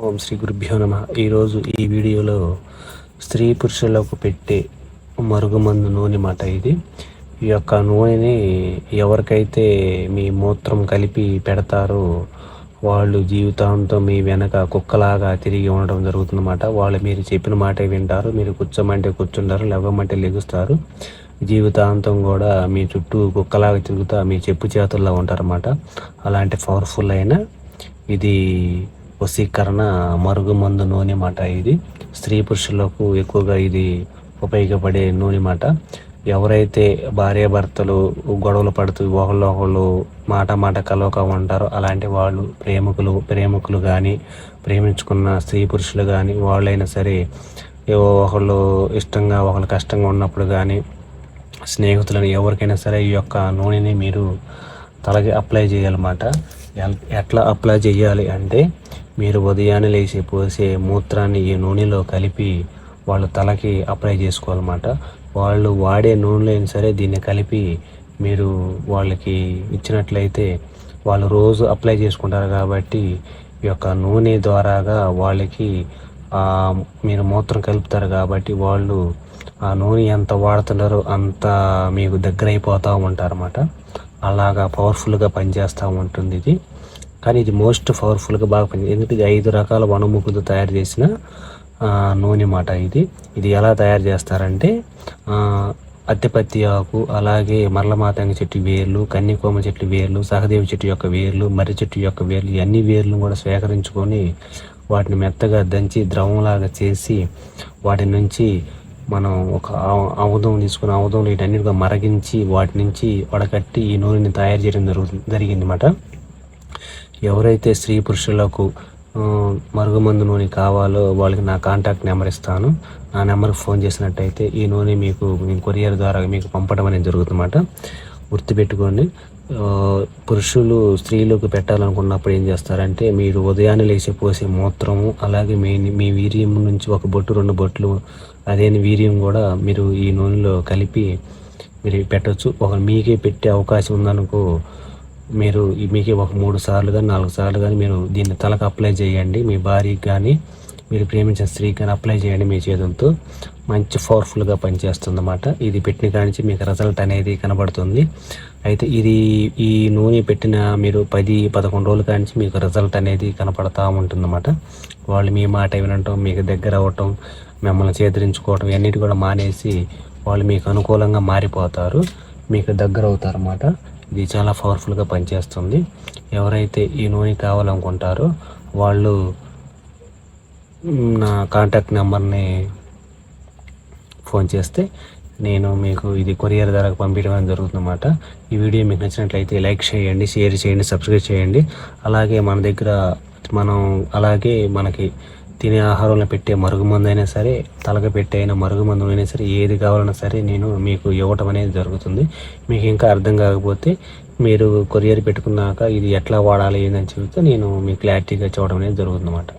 ఓం శ్రీ గురుభ్యో నమ. ఈరోజు ఈ వీడియోలో స్త్రీ పురుషులకు పెట్టే మరుగుమందు నూనె మాట ఇది. ఈ యొక్క నూనెని ఎవరికైతే మీ మూత్రం కలిపి పెడతారో వాళ్ళు జీవితాంతం మీ వెనక కుక్కలాగా తిరిగి ఉండడం జరుగుతుందన్నమాట. వాళ్ళు మీరు చెప్పిన మాట వింటారు. మీరు కూర్చోమంటే కూర్చుంటారు లేవమంటే లెగుస్తారు. జీవితాంతం కూడా మీ చుట్టూ కుక్కలాగా తిరుగుతా మీ చెప్పు చేతుల్లో ఉంటారన్నమాట. అలాంటి పవర్ఫుల్ అయిన ఇది వశీకరణ మరుగుమందు నూనె మాట ఇది. స్త్రీ పురుషులకు ఎక్కువగా ఇది ఉపయోగపడే నూనె మాట. ఎవరైతే భార్యాభర్తలు గొడవలు పడుతూ ఒకళ్ళు ఒకళ్ళు మాట మాట కలవక ఉంటారో అలాంటి వాళ్ళు ప్రేమికులు ప్రేమికులు కానీ ప్రేమించుకున్న స్త్రీ పురుషులు కానీ వాళ్ళైనా సరే ఏవో ఒకళ్ళు ఇష్టంగా ఒకళ్ళు కష్టంగా ఉన్నప్పుడు కానీ స్నేహితులను ఎవరికైనా సరే ఈ యొక్క నూనెని మీరు తలకి అప్లై చేయాలన్నమాట ఎట్లా అప్లై చేయాలి అంటే మీరు ఉదయాన్నే లేచి పోసే మూత్రాన్ని ఈ నూనెలో కలిపి వాళ్ళ తలకి అప్లై చేసుకోవాలన్నమాట. వాళ్ళు వాడే నూనెలో అయినా సరే దీన్ని కలిపి మీరు వాళ్ళకి ఇచ్చినట్లయితే వాళ్ళు రోజు అప్లై చేసుకుంటారు కాబట్టి ఈ యొక్క నూనె ద్వారాగా వాళ్ళకి మీరు మూత్రం కలుపుతారు కాబట్టి వాళ్ళు ఆ నూనె ఎంత వాడుతున్నారో అంత మీకు దగ్గర అయిపోతూ ఉంటారన్నమాట. అలాగా పవర్ఫుల్గా పనిచేస్తూ ఉంటుంది ఇది. కానీ ఇది మోస్ట్ పవర్ఫుల్గా బాగా పనిచేస్తుంది ఎందుకంటే ఐదు రకాల వనముకులతో తయారు చేసిన నూనె మాట ఇది. ఇది ఎలా తయారు చేస్తారంటే అత్తిపత్తి ఆకు అలాగే మరలమాతంగి చెట్టు వేర్లు కన్యకోమ చెట్టు వేర్లు సహదేవి చెట్టు యొక్క వేర్లు మర్రి చెట్టు యొక్క వేర్లు ఇవన్నీ వేర్లను కూడా సేకరించుకొని వాటిని మెత్తగా దంచి ద్రవంలాగా చేసి వాటి నుంచి మనం ఒక ఆముదం తీసుకుని ఆముదం వీటన్నిటిగా మరగించి వాటి నుంచి వడకట్టి ఈ నూనెని తయారు చేయడం జరుగుతుంది జరిగింది అన్నమాట ఎవరైతే స్త్రీ పురుషులకు మరుగుమందు నూనె కావాలో వాళ్ళకి నా కాంటాక్ట్ నెంబర్ ఇస్తాను. నా నెంబర్కి ఫోన్ చేసినట్టయితే ఈ నూనె మీకు నేను కొరియర్ ద్వారా మీకు పంపడం అనేది జరుగుతుందన్నమాట. గుర్తుపెట్టుకోండి పురుషులు స్త్రీలకు పెట్టాలనుకున్నప్పుడు ఏం చేస్తారంటే మీరు ఉదయాన్నే లేచి పోసే మూత్రము అలాగే మీ మీ వీర్యం నుంచి ఒక బొట్టు రెండు బొట్లు అదే వీర్యం కూడా మీరు ఈ నూనెలో కలిపి మీరు పెట్టచ్చు. ఒక మీకే పెట్టే అవకాశం ఉందనుకో మీరు మీకు ఒక మూడు సార్లు కానీ నాలుగు సార్లు కానీ మీరు దీన్ని తలకు అప్లై చేయండి. మీ భార్యకి కానీ మీరు ప్రేమించిన స్త్రీకి కానీ అప్లై చేయండి మీ చేతులతో. మంచి పవర్ఫుల్గా పనిచేస్తుంది అన్నమాట ఇది పెట్టిన కానించి మీకు రిజల్ట్ అనేది కనబడుతుంది. అయితే ఇది ఈ నూనె పెట్టిన మీరు పది పదకొండు రోజుల కానించి మీకు రిజల్ట్ అనేది కనపడతా ఉంటుందన్నమాట. వాళ్ళు మీ మాట వినటం మీకు దగ్గర అవ్వటం మిమ్మల్ని చేదరించుకోవటం ఇవన్నిటి కూడా మానేసి వాళ్ళు మీకు అనుకూలంగా మారిపోతారు. మీకు దగ్గర అవుతారు అన్నమాట ఇది చాలా పవర్ఫుల్గా పనిచేస్తుంది. ఎవరైతే ఈ నూనె కావాలనుకుంటారో వాళ్ళు నా కాంటాక్ట్ నెంబర్ని ఫోన్ చేస్తే నేను మీకు ఇది కొరియర్ ద్వారా పంపించడం జరుగుతుందన్నమాట. ఈ వీడియో మీకు నచ్చినట్లయితే లైక్ చేయండి షేర్ చేయండి సబ్స్క్రైబ్ చేయండి. అలాగే మన దగ్గర మనం అలాగే మనకి తినే ఆహారంలో పెట్టే మరుగుమందు అయినా సరే తలక పెట్టే అయినా మరుగుమందు అయినా సరే ఏది కావాలన్నా సరే నేను మీకు ఇవ్వటం అనేది జరుగుతుంది. మీకు ఇంకా అర్థం కాకపోతే మీరు కొరియర్ పెట్టుకున్నాక ఇది ఎట్లా వాడాలి ఏందని చెబితే నేను మీకు క్లారిటీగా చూడడం అనేది జరుగుతుంది అన్నమాట